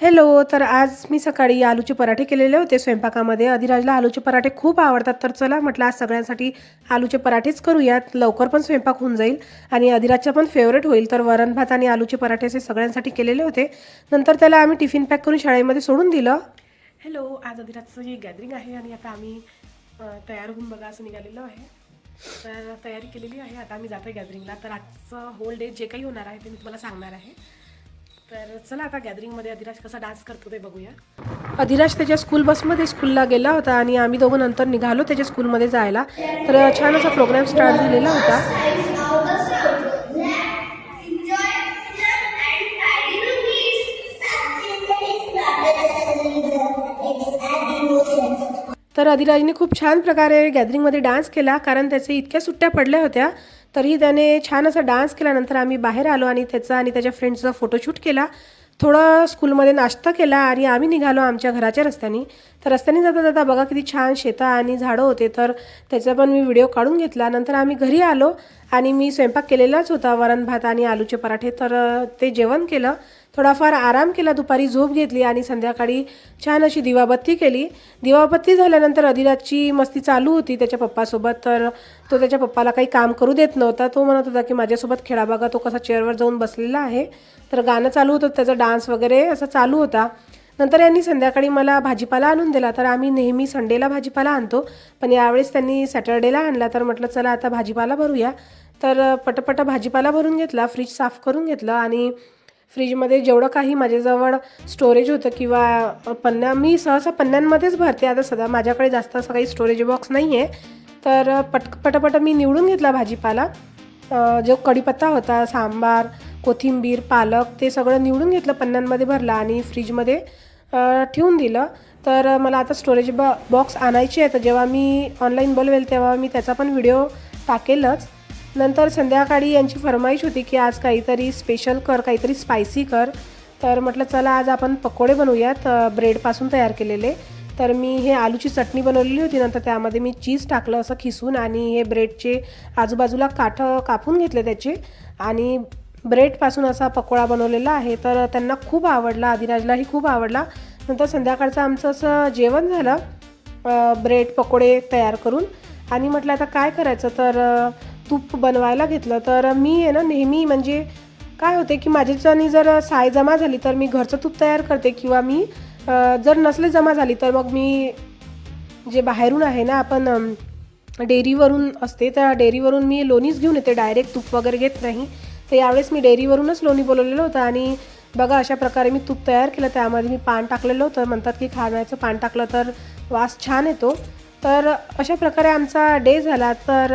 Hello तर आज मी सकाळी आलूचे पराठे केलेले होते स्वयंपाकामध्ये. अधिराजला आलूचे पराठे खूप आवडतात तर चला म्हटलं आज सगळ्यांसाठी आलूचे पराठेच करूयात. लवकर पण स्वयंपाक होऊन जाईल आणि अधिराजचा पण फेवरेट होईल. तर वरण भात आणि आलूचे पराठे असे सगळ्यांसाठी केलेले होते. नंतर त्याला आम्ही टिफिन पॅक करून शाळेमध्ये सोडून दिलं. हॅलो आज अधिराजचं जी गॅदरिंग आहे आणि आता आम्ही तयार होऊन बघा असं निघालेलो आहे. तर तयारी केलेली आहे. आता आम्ही जातो आहे गॅदरिंगला तर आजचं होल डे जे काही होणार आहे ते मी तुम्हाला सांगणार आहे. तर चला आता गॅदरिंगमध्ये अधिराज कसा डान्स करतो ते बघूया. अधिराज त्याच्या स्कूल बसमध्ये स्कूलला गेला होता आणि आम्ही दोघं नंतर निघालो त्याच्या स्कूलमध्ये जायला. तर छान असा प्रोग्राम स्टार्ट झालेला होता. तर अधिराजने खूप छान प्रकारे गॅदरिंगमध्ये डान्स केला कारण त्याचे इतक्या सुट्ट्या पडल्या होत्या. तरी त्याने छान असा डान्स केल्यानंतर आम्ही बाहेर आलो आणि त्याचा आणि त्याच्या फ्रेंड्सचा फोटोशूट केला. थोडं स्कूलमध्ये नाश्ता केला आणि आम्ही निघालो आमच्या घराच्या रस्त्याने. तर रस्त्याने जाता जाता बघा किती छान शेतं आणि झाडं होते. तर त्याचा पण मी व्हिडिओ काढून घेतला. नंतर आम्ही घरी आलो आणि मी स्वयंपाक केलेलाच होता वरण भात आणि आलूचे पराठे. तर ते जेवण केलं. थोडाफार आराम केला दुपारी झोप घेतली आणि संध्याकाळी छान अशी दिवाबत्ती केली. दिवाबत्ती झाल्यानंतर अधिराजची मस्ती चालू होती. त्याच्या पप्पासोबत तर तो त्याच्या पप्पाला काही काम करू देत नव्हता. तो म्हणत होता की माझ्यासोबत खेळाबागा तो कसा चेअरवर जाऊन बसलेला आहे. तर गाणं चालू होतं त्याचा डान्स वगैरे असं चालू होता. नंतर यांनी संध्याकाळी मला भाजीपाला आणून दिला. तर आम्ही नेहमी संडेला भाजीपाला आणतो पण यावेळेस त्यांनी सॅटर्डेला आणला. तर म्हटलं चला आता भाजीपाला भरूया. तर पटपट भाजीपाला भरून घेतला फ्रीज साफ करून घेतलं आणि फ्रीजमध्ये जेवढं काही माझ्याजवळ स्टोरेज होतं किंवा पन्ना मी सहसा पन्न्यांमध्येच भरते. आता सध्या माझ्याकडे जास्त असं काही स्टोरेज बॉक्स नाही आहे तर पट पटापट मी निवडून घेतला भाजीपाला. जो कढीपत्ता होता सांबार कोथिंबीर पालक ते सगळं निवडून घेतलं पन्न्यांमध्ये भरला आणि फ्रीजमध्ये ठेवून दिलं. तर मला आता स्टोरेज बॉक्स आणायची आहे. तर जेव्हा मी ऑनलाईन बोलवेल तेव्हा मी त्याचा पण व्हिडिओ टाकेलच. नंतर संध्याकाळी यांची फरमाईश होती की आज काहीतरी स्पेशल कर काहीतरी स्पायसी कर. तर म्हटलं चला आज आपण पकोडे बनवूयात ब्रेडपासून तयार केलेले. तर मी हे आलूची चटणी बनवलेली होती. नंतर त्यामध्ये मी चीज टाकलं असं खिसून आणि हे ब्रेडचे आजूबाजूला काठं कापून घेतले त्याचे. आणि ब्रेडपासून असा पकोडा बनवलेला आहे. तर त्यांना खूप आवडला आदिराजलाही खूप आवडला. नंतर संध्याकाळचं आमचं असं जेवण झालं ब्रेड पकोडे तयार करून. आणि म्हटलं आता काय करायचं? तर तूप बनवायला घेतलं तर मी आहे ना नेहमी म्हणजे काय होते की माझ्याच्यानी जर साय जमा झाली तर मी घरचं तूप तयार करते किंवा मी जर नसले जमा झाली तर मग मी जे बाहेरून आहे ना आपण डेअरीवरून असते त्या डेअरीवरून मी लोणीच घेऊन येते डायरेक्ट तूप वगैरे घेत नाही. तर यावेळेस मी डेअरीवरूनच लोणी बोलवलेलं होतं आणि बघा अशा प्रकारे मी तूप तयार केलं. त्यामध्ये मी पान टाकलेलं होतं. म्हणतात की खाण्याचं पान टाकलं तर वास छान येतो. तर अशा प्रकारे आमचा डे झाला. तर